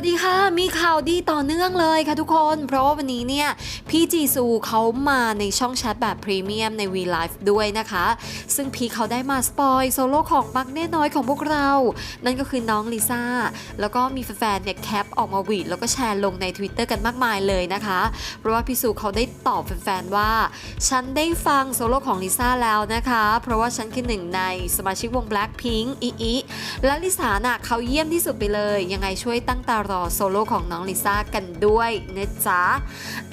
วัสดีค่ะ มีข่าวดีต่อเนื่องเลยค่ะทุกคน เพราะว่าวันนี้เนี่ย พี่จีซูเขามาในช่องแชทแบบพรีเมียมใน V Live ด้วยนะคะ ซึ่งพี่เขาได้มาสปอยโซโล่ของบักเน่น้อยของพวกเรา นั่นก็คือน้องลิซ่า แล้วก็มีแฟนๆเนี่ยแคปออกมาหวีดแล้วก็แชร์ลงใน Twitter กันมากมายเลยนะคะ เพราะว่าพี่ซูเขาได้ตอบแฟนๆว่า ฉันได้ฟังโซโล่ของลิซ่าแล้วนะคะ เพราะว่าฉันคือหนึ่งในสมาชิกวง Blackpink อีอีและลิซ่าน่ะเขาเยี่ยมที่สุดไปเลย ยังไงช่วยตั้งตารอโซโล่ของน้องลิซ่ากันด้วยนะจ๊ะ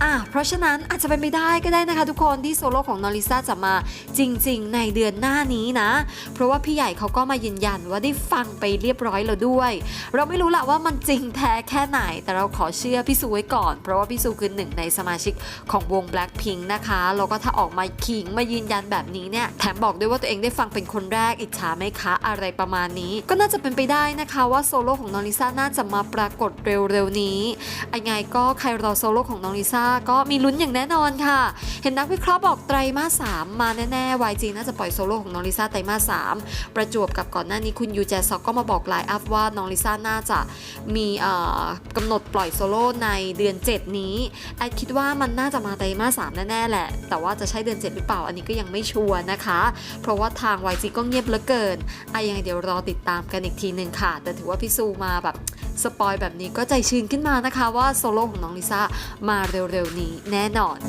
อะเพราะฉะนั้นอาจจะเป็นไปได้ก็ได้นะคะ ทุกคนที่โซโล่ของน้องลิซ่าจะมาจริง ๆ ในเดือนหน้านี้นะ เพราะว่าพี่ใหญ่เขาก็มายืนยันว่าได้ฟังไปเรียบร้อยแล้วด้วย เราไม่รู้ละว่ามันจริงแท้แค่ไหน แต่เราขอเชื่อพี่ซูไว้ก่อน เพราะว่าพี่ซูคือหนึ่งในสมาชิกของวง Blackpink นะคะแล้วก็ถ้าออกมาขิงมายืนยันแบบนี้เนี่ยแถมบอกด้วยว่าตัวเองได้ฟังเป็นคนแรกอิจฉาไหมคะอะไรประมาณนี้ ก็น่าจะเป็นไปได้นะคะว่าโซโล่ของน้องลิซ่าน่าจะมาปรากฏเร็วๆนี้ยังไงก็ใครรอโซโล่ของน้องลิซ่าก็มีลุ้นอย่างแน่นอนค่ะ เห็นนักวิเคราะห์บอกไตรมาสสามมาแน่ๆ YG น่าจะปล่อยโซโล่ของน้องลิซ่าไตรมาสสามประจวบกับก่อนหน้านี้คุณยูแจซอกก็มาบอกไลน์อัพว่าน้องลิซ่าน่าจะมีกำหนดปล่อยโซโล่ในเดือน 7 นี้แอดคิดว่ามันน่าจะมาไตรมาสสามแน่ๆแหละ แต่ว่าจะใช่เดือน 7 หรือเปล่าอันนี้ก็ยังไม่ชัวร์นะคะ เพราะว่าทาง YG ก็เงียบเหลือเกินไอะยังไงเดี๋ยวรอติดตามกันอีกทีหนึ่งค่ะ แต่ถือว่าพี่ซูมาแบบ สปอยแบบนี้ก็ใจชื้นขึ้นมานะคะว่าโซโล่ของน้องลิซ่ามาเร็วๆนี้แน่นอน